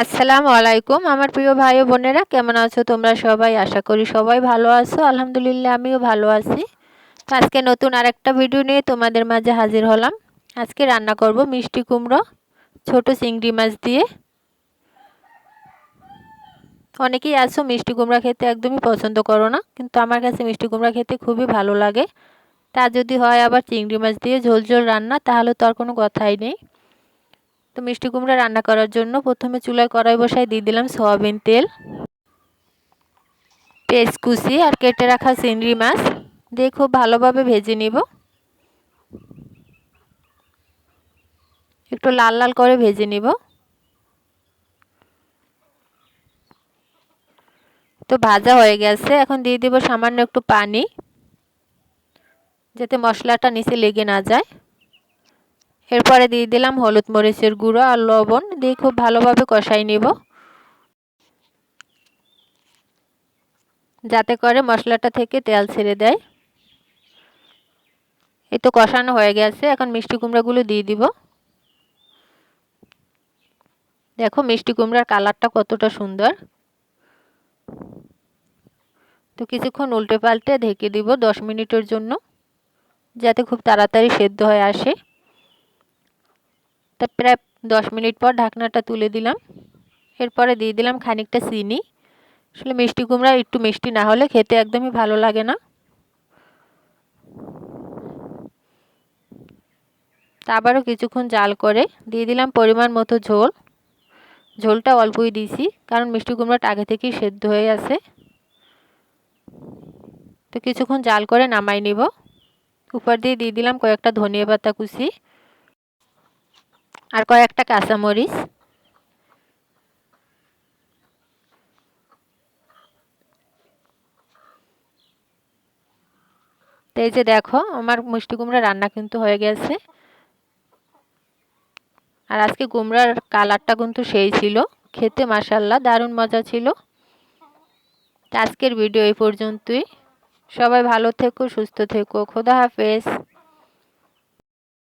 আসসালামু আলাইকুম। আমার প্রিয় ভাই বোনেরা, কেমন আছো তোমরা সবাই? আশা করি সবাই ভালো আছো। আলহামদুলিল্লাহ, আমিও ভালো আছি। তো আজকে নতুন আর একটা ভিডিও নিয়ে তোমাদের মাঝে হাজির হলাম। আজকে রান্না করব মিষ্টি কুমড়ো, ছোট চিংড়ি মাছ দিয়ে। অনেকেই আছো মিষ্টি কুমড়া খেতে একদমই পছন্দ করো না, কিন্তু আমার কাছে মিষ্টি কুমড়া খেতে খুবই ভালো লাগে। তা যদি হয় আবার চিংড়ি মাছ দিয়ে ঝোল ঝোল রান্না, তাহলে তো আর কোনো কথাই নেই। তো মিষ্টি কুমড়া রান্না করার জন্য প্রথমে চুলায় কড়াই বসায় দিয়ে দিলাম সয়াবিন তেল, পেঁয়াজ কুচি আর কেটে রাখা চিংড়ি মাছ। দিয়ে খুব ভালোভাবে ভেজে নিব। একটু লাল লাল করে ভেজে নিব। তো ভাজা হয়ে গেছে। এখন দিয়ে দিব সামান্য একটু পানি, যাতে মশলাটা নিচে লেগে না যায়। এরপরে দিয়ে দিলাম হলুদ মরিচের গুঁড়ো আর লবণ। দিয়ে খুব ভালোভাবে কষাই নিব। যাতে করে মশলাটা থেকে তেল ছেড়ে দেয়। এই তো কষানো হয়ে গেছে। এখন মিষ্টি কুমড়াগুলো দিয়ে দিব। দেখো মিষ্টি কুমড়ার কালারটা কতটা সুন্দর। তো কিছুক্ষণ উল্টে পাল্টে ঢেকে দিব দশ মিনিটের জন্য, যাতে খুব তাড়াতাড়ি সেদ্ধ হয়ে আসে। প্রায় দশ মিনিট পর ঢাকনাটা তুলে দিলাম। এরপরে দিয়ে দিলাম খানিকটা চিনি। আসলে মিষ্টি কুমড়া একটু মিষ্টি না হলে খেতে একদমই ভালো লাগে না। তা আবারও কিছুক্ষণ জাল করে দিয়ে দিলাম পরিমাণ মতো ঝোল। ঝোলটা অল্পই দিয়েছি, কারণ মিষ্টি কুমড়াটা আগে থেকেই সেদ্ধ হয়ে আছে। তো কিছুক্ষণ জাল করে নামাই নিব। উপর দিয়ে দিয়ে দিলাম কয়েকটা ধনিয়া পাতা কুচি। আর কয়েকটা কাঁচামরিচ। তো এই যে দেখো, আমার মিষ্টি কুমড়া রান্না কিন্তু হয়ে গেছে। আর আজকে কুমড়ার কালারটা কিন্তু সেই ছিল। খেতে মাসাল্লাহ দারুণ মজা ছিল। আজকের ভিডিও এই পর্যন্তই। সবাই ভালো থেকো, সুস্থ থেকো। খোদা হাফেজ।